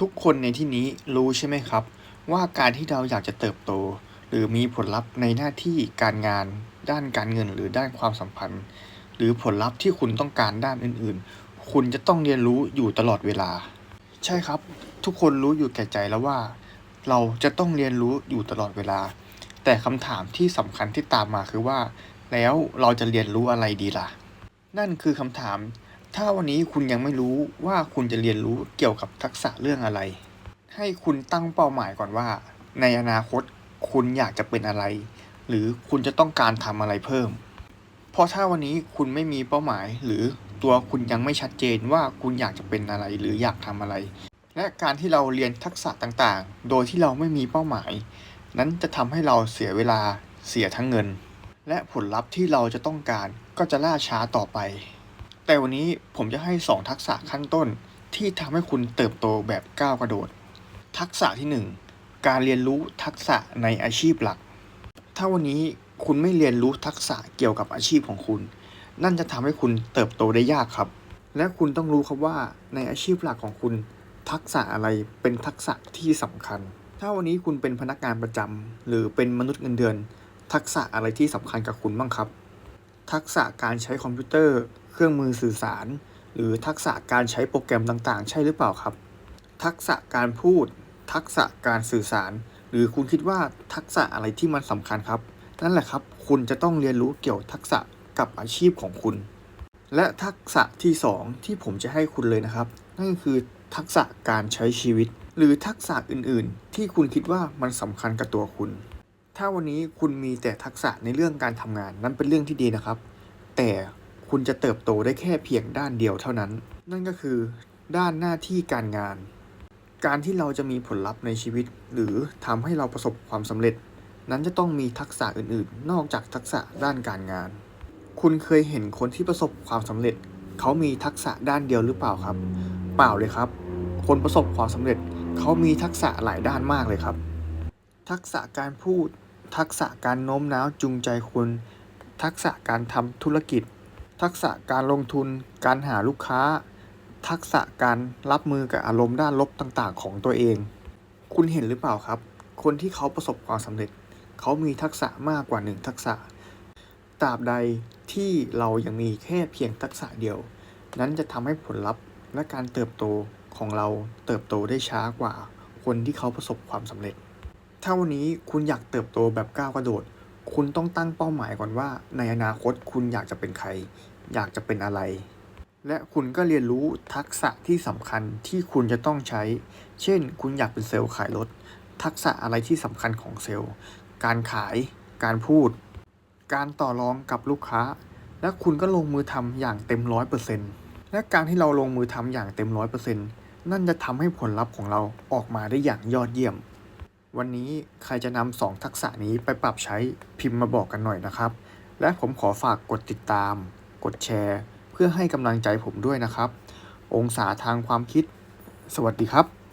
ทุกคนในที่นี้รู้ใช่ไหมครับ ว่าการที่เราอยากจะเติบโต หรือมีผลลัพธ์ในหน้าที่การงาน ด้านการเงินหรือด้านความสัมพันธ์ หรือผลลัพธ์ที่คุณต้องการด้านอื่นๆ คุณจะต้องเรียนรู้อยู่ตลอดเวลา ใช่ครับ ทุกคนรู้อยู่แก่ใจแล้วว่า เราจะต้องเรียนรู้อยู่ตลอดเวลา แต่คำถามที่สำคัญที่ตามมาคือว่า แล้วเราจะเรียนรู้อะไรดีล่ะ นั่นคือคำถาม ถ้าวันนี้คุณยังไม่รู้ว่าคุณจะเรียนรู้เกี่ยวกับทักษะเรื่องอะไร ให้คุณตั้งเป้าหมายก่อนว่า ในอนาคตคุณอยากจะเป็นอะไร หรือคุณจะต้องการทำอะไรเพิ่ม เพราะถ้าวันนี้คุณไม่มีเป้าหมาย หรือตัวคุณยังไม่ชัดเจนว่าคุณอยากจะเป็นอะไรหรืออยากทำอะไร และการที่เราเรียนทักษะต่างๆ โดยที่เราไม่มีเป้าหมาย นั้นจะทำให้เราเสียเวลาเสียทั้งเงิน และผลลัพธ์ที่เราจะต้องการก็จะล่าช้าต่อไป แต่วันนี้ผมจะให้ 2 ทักษะขั้นต้นที่ทำให้คุณเติบโตแบบก้าวกระโดด ทักษะที่ 1 การเรียนรู้ทักษะในอาชีพหลัก ถ้าวันนี้คุณไม่เรียนรู้ทักษะเกี่ยวกับอาชีพของคุณ นั่นจะทำให้คุณเติบโตได้ยากครับ และคุณต้องรู้ครับว่าในอาชีพหลักของคุณ ทักษะอะไรเป็นทักษะที่สำคัญ ถ้าวันนี้คุณเป็นพนักงานประจำหรือเป็นมนุษย์เงินเดือน ทักษะอะไรที่สำคัญกับคุณบ้างครับ ทักษะการใช้คอมพิวเตอร์ เครื่องมือสื่อสาร หรือทักษะการใช้โปรแกรมต่างๆ ใช่หรือเปล่าครับ ทักษะการพูด ทักษะการสื่อสาร หรือคุณคิดว่าทักษะอะไรที่มันสำคัญครับ นั่นแหละครับ คุณจะต้องเรียนรู้เกี่ยวทักษะกับอาชีพของคุณ และทักษะที่ 2 ที่ผมจะให้คุณเลยนะครับ นั่นคือทักษะการใช้ชีวิต หรือทักษะอื่นๆ ที่คุณคิดว่ามันสำคัญกับตัวคุณ ถ้าวันนี้คุณมีแต่ทักษะในเรื่องการทำงานนั้นเป็นเรื่องที่ดีนะครับ แต่ คุณจะเติบโตได้แค่เพียงด้านเดียวเท่านั้น นั่นก็คือ ด้านหน้าที่การงาน การที่เราจะมีผลลัพธ์ในชีวิต หรือทำให้เราประสบความสำเร็จ นั้นจะต้องมีทักษะอื่นๆ นอกจากทักษะด้านการงาน คุณเคยเห็นคนที่ประสบความสำเร็จ เขามีทักษะด้านเดียวหรือเปล่าครับ เปล่าเลยครับ คนประสบความสำเร็จ เขามีทักษะหลายด้านมากเลยครับ ทักษะการพูด ทักษะการโน้มน้าวจูงใจคุณทักษะการทำธุรกิจ ทักษะการลงทุน การหาลูกค้า ทักษะการรับมือกับอารมณ์ด้านลบต่างๆ ของตัวเอง คุณเห็นหรือเปล่าครับ คนที่เขาประสบความสำเร็จ เขามีทักษะมากกว่าหนึ่งทักษะตราบใดที่เรายังมีแค่เพียงทักษะเดียว นั้นจะทำให้ผลลัพธ์และการเติบโตของเราเติบโตได้ช้ากว่า คนที่เขาประสบความสำเร็จ ถ้าวันนี้คุณอยากเติบโตแบบก้าวกระโดด คุณต้องตั้งเป้าหมายก่อนว่า ในอนาคตคุณอยากจะเป็นใคร อยากจะเป็นอะไร และคุณก็เรียนรู้ทักษะที่สำคัญที่คุณจะต้องใช้ เช่น คุณอยากเป็นเซลล์ขายรถ ทักษะอะไรที่สำคัญของเซลล์ การขาย การพูด การต่อรองกับลูกค้า และคุณก็ลงมือทำอย่างเต็มร้อยเปอร์เซ็นต์และการที่เราลงมือทำอย่างเต็มร้อยเปอร์เซ็นต์นั่นจะทำให้ผลลัพธ์ของเราออกมาได้อย่างยอดเยี่ยม วันนี้ใครจะนำสองทักษะนี้ไปปรับใช้พิมพ์มาบอกกันหน่อยนะครับ และผมขอฝากกดติดตาม กดแชร์ เพื่อให้กำลังใจผมด้วยนะครับ องศาทางความคิด สวัสดีครับ